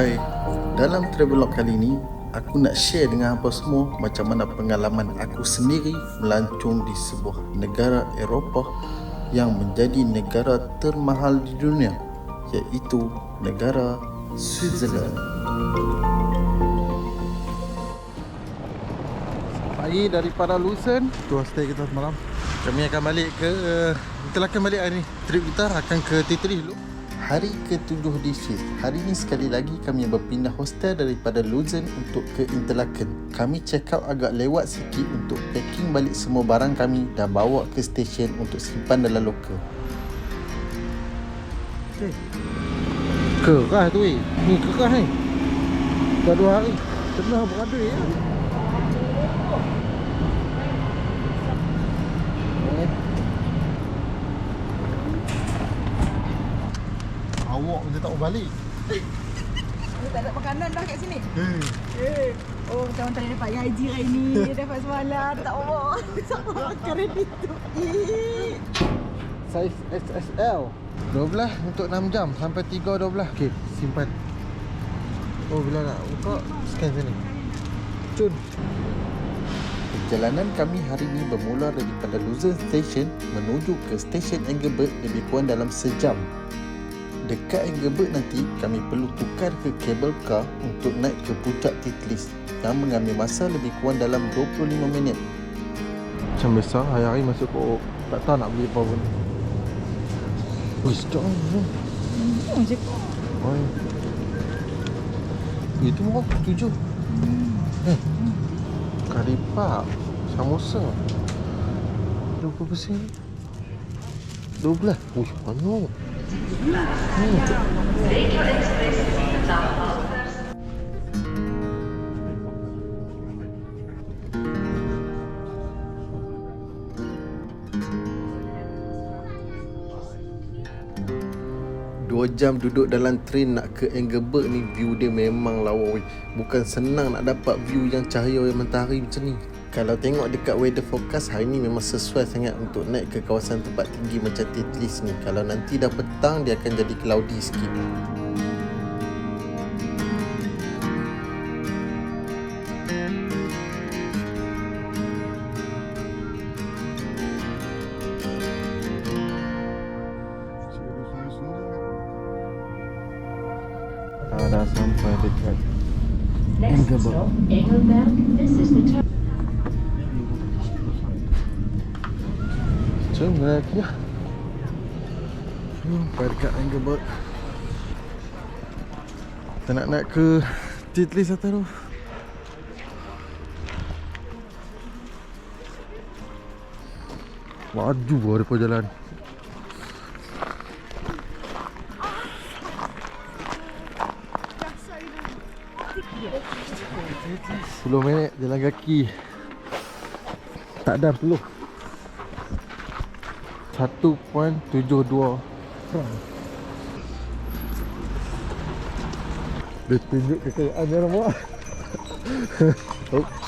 Hai, dalam travelog kali ini aku nak share dengan apa semua macam mana pengalaman aku sendiri melancong di sebuah negara Eropah yang menjadi negara termahal di dunia iaitu negara Switzerland. Pagi daripada Lucerne, tu stay kita semalam. Kami akan balik ke kita akan balik hari ni. Trip kita akan ke Titri dulu. Hari ke-7 di Swiss. Hari ini sekali lagi kami berpindah hostel daripada Luzern untuk ke Interlaken. Kami check out agak lewat sikit untuk packing balik semua barang kami dan bawa ke stesen untuk simpan dalam loker. Okay. Kerah tu eh. Ni kerah ni. Dah dua hari. Tengah berada ya. Awak macam tak mau balik. Dia tak ada makanan dah kat sini. Hmm. Eh. Oh, macam tadi dapat gaji hari ni. Dia dapat semalam. Tak bawa. Sama kredit tu. Eh. Saiz SSL 12 untuk 6 jam Sampai 3.12 Okay simpan Oh bila nak buka Scan sini Cun Perjalanan kami hari ini bermula daripada Luzern Station menuju ke stesen Engelbert lebih kurang dalam sejam. Dekat Engelbert nanti kami perlu tukar ke cable car untuk naik ke puncak Titlis yang mengambil masa lebih kurang dalam 25 minit. Macam biasa hari-hari masuk kok tak tahu nak beli apa pun. Wih, sekejap ni. Hmm. Oh, ya. Itu murah tujuh. Eh, kari pak, samosa. Dua puluh persen. Dua belas. Uish, banyak. Dua jam duduk dalam train nak ke Engelberg ni view dia memang lawa. Bukan senang nak dapat view yang cahaya yang matahari macam ni. Kalau tengok dekat weather forecast hari ni memang sesuai sangat untuk naik ke kawasan tempat tinggi macam Titlis ni. Kalau nanti dah petang dia akan jadi cloudy sikit. Jom lagi lah Sampai dekat Engelberg Kita nak naik ke Titlis atas tu? Laju lah daripada jalan. Sepuluh minit jalan kaki. Tak ada peluh 1.72 franc. Dia tunjuk kekayaan dia buat. Oops.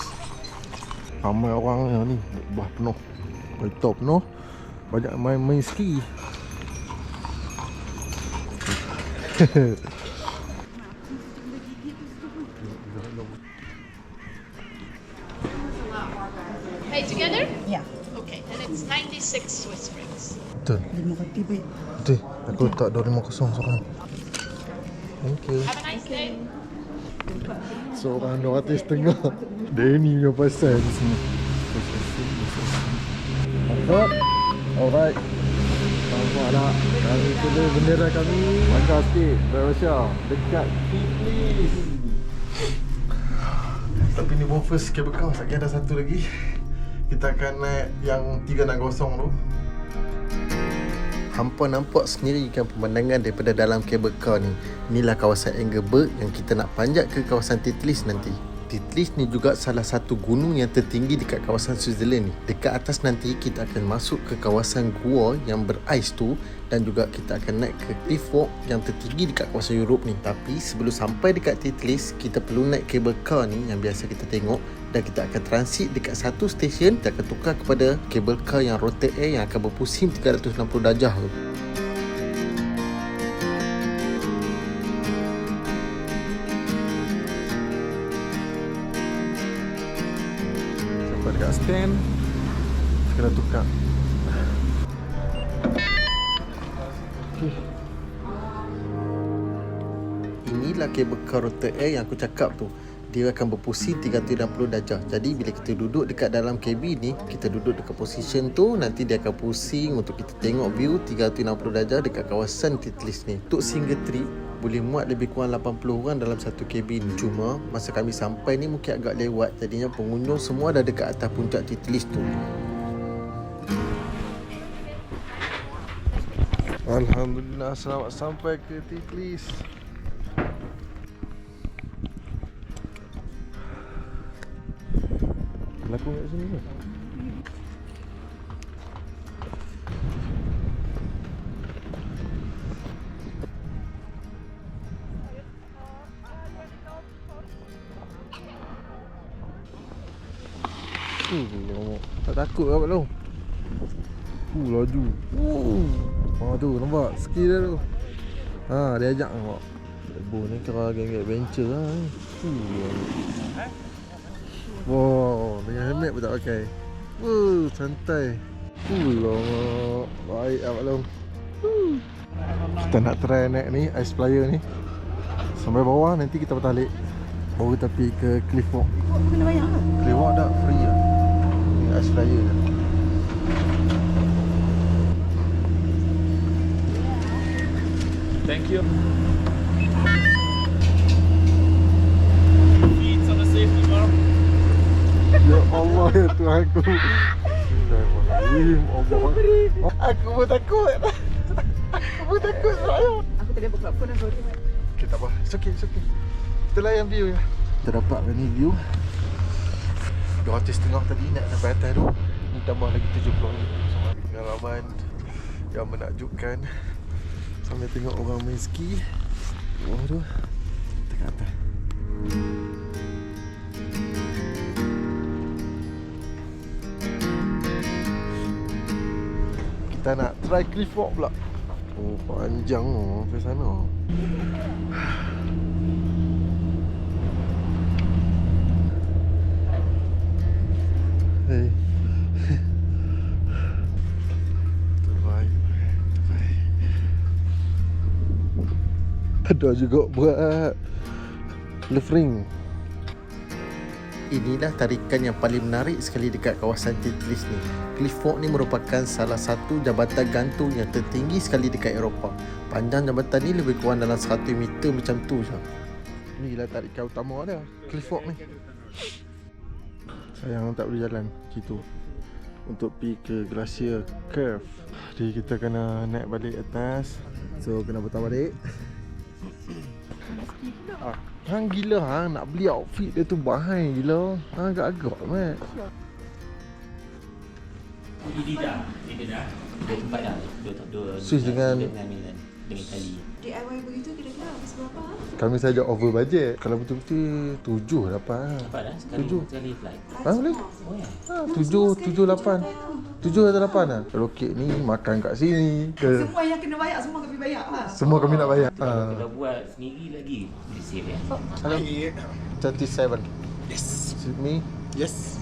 Ramai orang yang ni Bah penuh Kereta penuh Banyak main main ski Pay together? Ya. And it's 96 Swiss francs. Betul. Lima baik. Betul Aku letak 250 seorang Thank you. Have a nice day. Seorang 200 setengah Danny punya pasal di sini Alright. Alright Nampak tak? Kami kena bendera kami. Langkah sikit. Malaysia Dekat Tiflis Tapi ni baru first cable car Lagi ada satu lagi Kita akan naik yang 360 tu Hampa nampak sendiri kan pemandangan daripada dalam kabel car ni. Inilah kawasan Engelberg yang kita nak panjat ke kawasan Titlis nanti. Titlis ni juga salah satu gunung yang tertinggi dekat kawasan Switzerland ni. Dekat atas nanti kita akan masuk ke kawasan gua yang berais tu dan juga kita akan naik ke cliff walk yang tertinggi dekat kawasan Europe ni. Tapi sebelum sampai dekat Titlis, kita perlu naik kabel car ni yang biasa kita tengok dan kita akan transit dekat satu stesen kita akan tukar kepada kabel car yang rotate air yang akan berpusing 360 darjah tu. Tukar okay. Inilah kabel car router air yang aku cakap tu. Dia akan berpusing 360 darjah. Jadi bila kita duduk dekat dalam kabin ni Kita duduk dekat position tu Nanti dia akan pusing untuk kita tengok view 360 darjah dekat kawasan Titlis ni. Untuk single trip boleh muat lebih kurang 80 orang dalam satu kabin Cuma masa kami sampai ni mungkin agak lewat. Jadinya pengunjung semua dah dekat atas puncak Titlis tu. Alhamdulillah selamat sampai ke Titlis Laku kat sini ke? Takut ke tu? Uh, laju. Uh. Oh tu, nampak? Skill dia tu. Ha, dia ajak nampak. Lebo ni kira geng adventure lah ni. Uh. Wow, dengan helmet pun tak pakai. Uh, santai. Lama. Baik Abang Long. Uh. Kita nak try naik ni, ice flyer ni. Sampai bawah nanti kita bertalik. Baru kita pergi ke Cliff Walk. Kena bayar lah. Cliff Walk dah free lah. Ice flyer je. Thank you. Feet on the safety bar. Ya Allah ya Tuhanku. Bismillahirrahmanirrahim. Allah. Aku pun takut. Aku pun takut saya. Aku tadi buka phone aku. Okay, tak apa. It's okay, it's okay. Kita layan view ya. Kita dapat ni view. 200 setengah tadi nak sampai atas tu. Ni tambah lagi 70 ringgit. So, pengalaman yang menakjubkan. Sambil tengok orang main ski. Bawah tu. Kat atas. Kita nak try cliff walk pula. Oh, panjang oh sampai sana. Ada juga buat levering. Inilah tarikan yang paling menarik sekali dekat kawasan Titlis ni. Cliff Walk ni merupakan salah satu jabatan gantung yang tertinggi sekali dekat Eropah. Panjang jabatan ni lebih kurang dalam 100 meter macam tu je. Inilah tarikan utama dia, Cliff Walk ni. Sayang tak boleh jalan situ untuk pergi ke Glacier Curve. Jadi kita kena naik balik atas. So kena putar balik. Ah, hang gila hang nak beli outfit dia tu bahaya gila. Hang agak-agak mat. Ini dah, ini dah. Dua tempat dah. Dua dua. Sus dengan- dengan tali. DIY begitu kira-kira berapa? Kami saja over budget. Kalau betul-betul tujuh dapat. Dapat dah sekali Tujuh. sekali flight. Ha boleh? Oh ya. Ha, tujuh, tujuh, lapan. Tujuh atau lapan lah. Rokit ni makan kat sini. Ke, Semua yang kena bayar semua kami bayar lah. semua kami nak bayar. Ha. kalau buat sendiri lagi boleh save ya. Hello. 37. Yes. Suit me? Yes.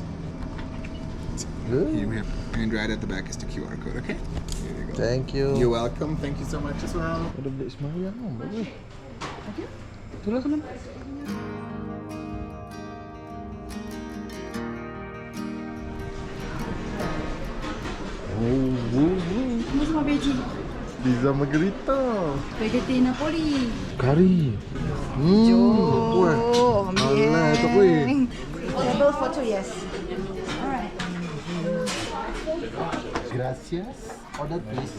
Good. Here we have, and right at the back is the QR code, okay? Here you go. Thank you. You're welcome. Thank you so much as well. Ada bilik semayang oh, bagus. Itulah sana. Oh, oh, oh. Semua semua veggie. Pizza margarita. Spaghetti Napoli. Kari. Hmm. Wah. Alah, tak boleh. Table for two, yes. Gracias. Order please.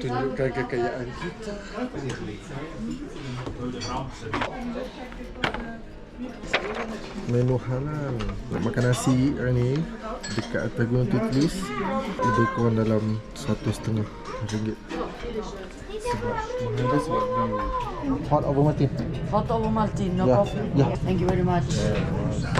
Tunjukkan kekayaan kita. Menu halal. Nak makan nasi hari ni dekat atas Gunung Titlis lebih kurang dalam satu setengah ringgit. Hot over mati. Hot over Maltin, no Yeah, coffee. yeah. Thank you very much.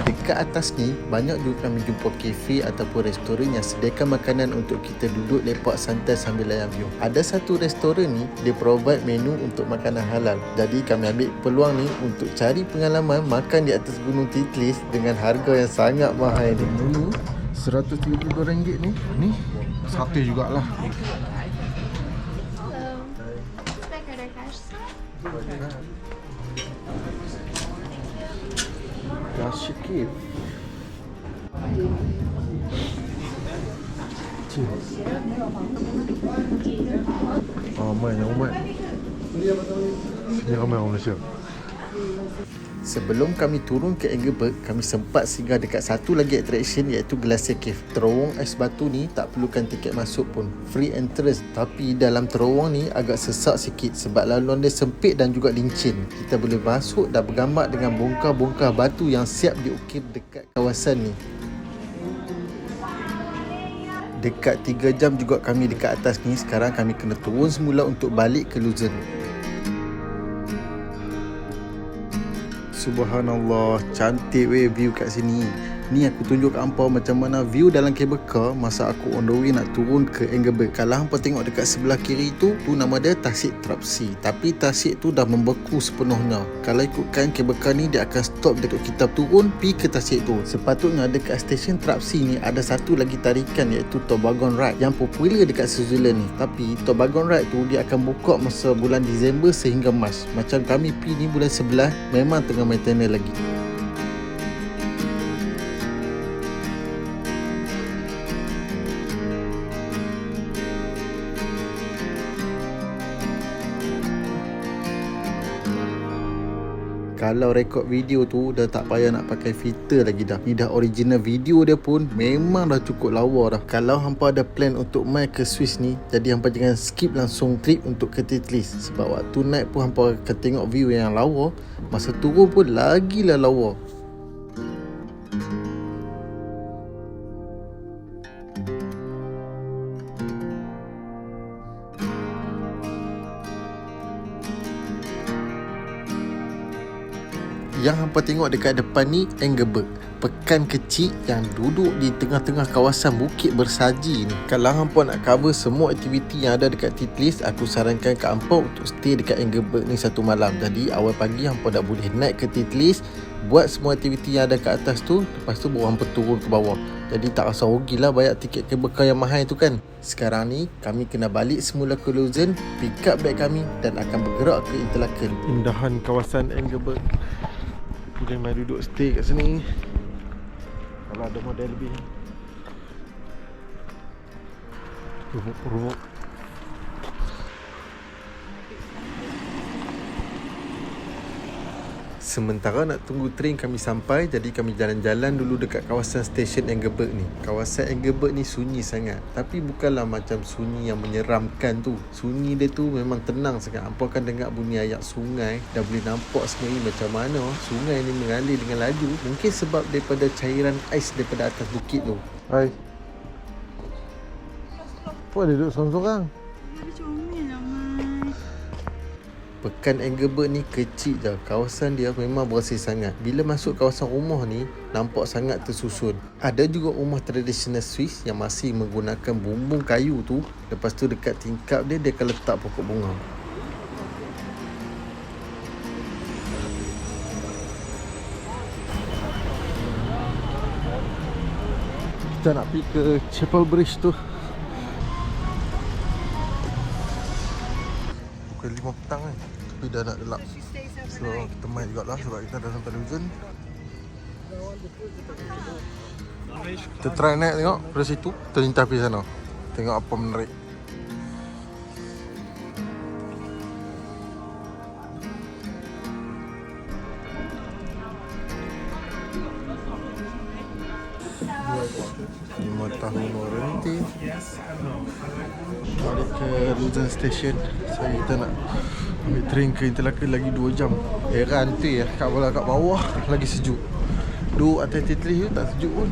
Dekat atas ni banyak juga kami jumpa kafe ataupun restoran yang sediakan makanan untuk kita duduk lepak santai sambil layan view. Ada satu restoran ni dia provide menu untuk makanan halal. Jadi kami ambil peluang ni untuk cari pengalaman makan di atas Gunung Titlis dengan harga yang sangat mahal ni. Dulu RM132 ni. Ni sate jugalah. Dah sikit. Cik. Ramai yang umat. Ini ramai orang Malaysia. Sebelum kami turun ke Engelberg, kami sempat singgah dekat satu lagi attraction iaitu Glacier Cave. Terowong ais batu ni tak perlukan tiket masuk pun. Free entrance. Tapi dalam terowong ni agak sesak sikit sebab laluan dia sempit dan juga lincin. Kita boleh masuk dan bergambar dengan bongkar-bongkar batu yang siap diukir dekat kawasan ni. Dekat 3 jam juga kami dekat atas ni Sekarang kami kena turun semula untuk balik ke Luzern Subhanallah Cantik weh view kat sini Ni aku tunjuk kat macam mana view dalam cable car. Masa aku on the way nak turun ke Engelberg Kalau hampa tengok dekat sebelah kiri tu Tu nama dia Tasik Trapsi Tapi Tasik tu dah membeku sepenuhnya. Kalau ikutkan cable car ni Dia akan stop dekat kita turun Pi ke Tasik tu. Sepatutnya dekat stesen Trapsi ni Ada satu lagi tarikan iaitu Tobagon Ride Yang popular dekat Switzerland ni. Tapi Tobagon Ride tu Dia akan buka masa bulan Disember sehingga Mac. Macam kami pi ni bulan 11 Memang tengah maintenance lagi Kalau rekod video tu dah tak payah nak pakai filter lagi dah. Ni dah original video dia pun memang dah cukup lawa dah. Kalau hampa ada plan untuk mai ke Swiss ni, jadi hampa jangan skip langsung trip untuk ke Titlis. Sebab waktu naik pun hampa akan tengok view yang lawa. Masa turun pun lagilah lawa. Yang hampa tengok dekat depan ni Engelberg Pekan kecil yang duduk di tengah-tengah kawasan bukit bersaji ni. Kalau hampa nak cover semua aktiviti yang ada dekat Titlis Aku sarankan kat hampa untuk stay dekat Engelberg ni satu malam. Jadi awal pagi hampa dah boleh naik ke Titlis Buat semua aktiviti yang ada kat atas tu Lepas tu baru hampa turun ke bawah. Jadi tak rasa rugi lah bayar tiket cable car yang mahal tu kan. Sekarang ni kami kena balik semula ke Luzern Pick up bag kami dan akan bergerak ke Interlaken. Indahan kawasan Engelberg boleh main duduk stay kat sini. Kalau ada model lebih. Rumuk-rumuk Sementara nak tunggu train kami sampai Jadi kami jalan-jalan dulu dekat kawasan stesen Engelberg ni. Kawasan Engelberg ni sunyi sangat. Tapi bukanlah macam sunyi yang menyeramkan tu. Sunyi dia tu memang tenang sangat. Hampa akan dengar bunyi ayak sungai. Dah boleh nampak sebenarnya macam mana. Sungai ni mengalir dengan laju. Mungkin sebab daripada cairan ais daripada atas bukit tu. Hai. Apa dia duduk sorang-sorang? Dia. Pekan Engelberg ni kecil je Kawasan dia memang bersih sangat. Bila masuk kawasan rumah ni Nampak sangat tersusun. Ada juga rumah tradisional Swiss Yang masih menggunakan bumbung kayu tu. Lepas tu dekat tingkap dia Dia akan letak pokok bunga. Kita nak pergi ke Chapel Bridge tu Pukul 5 petang kan Tapi dah nak gelap So kita main jugalah Sebab kita dah sampai Luzon Kita try naik tengok. Dari situ Kita lintas pergi sana. Tengok apa menarik warranty Balik ke Luzon Station. So kita nak ambil train ke Interlaken lagi 2 jam. Heran tu ya kat bawah kat bawah. Lagi sejuk. Duduk atas Titlis tu tak sejuk pun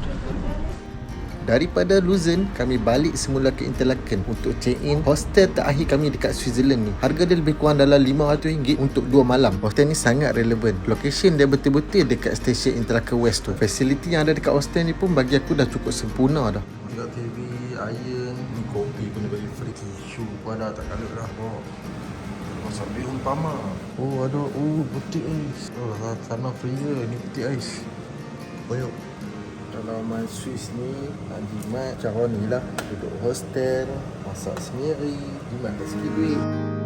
Daripada Luzern, kami balik semula ke Interlaken untuk check-in hostel terakhir kami dekat Switzerland ni. Harga dia lebih kurang dalam RM500 untuk 2 malam. Hostel ni sangat relevan. Location dia betul-betul dekat stesen Interlaken West tu. Fasiliti yang ada dekat hostel ni pun bagi aku dah cukup sempurna dah. Tengok TV, iron, ni kopi pun dia bagi free. Tisu pun ada tak kalut dah. Masak bihun pama. Oh ada, oh butik ais. Oh tanah free Ni butik ais. Banyak. Kalau main Swiss ni jimat macam ni lah. Duduk hostel Masak sendiri Jimat tak sikit duit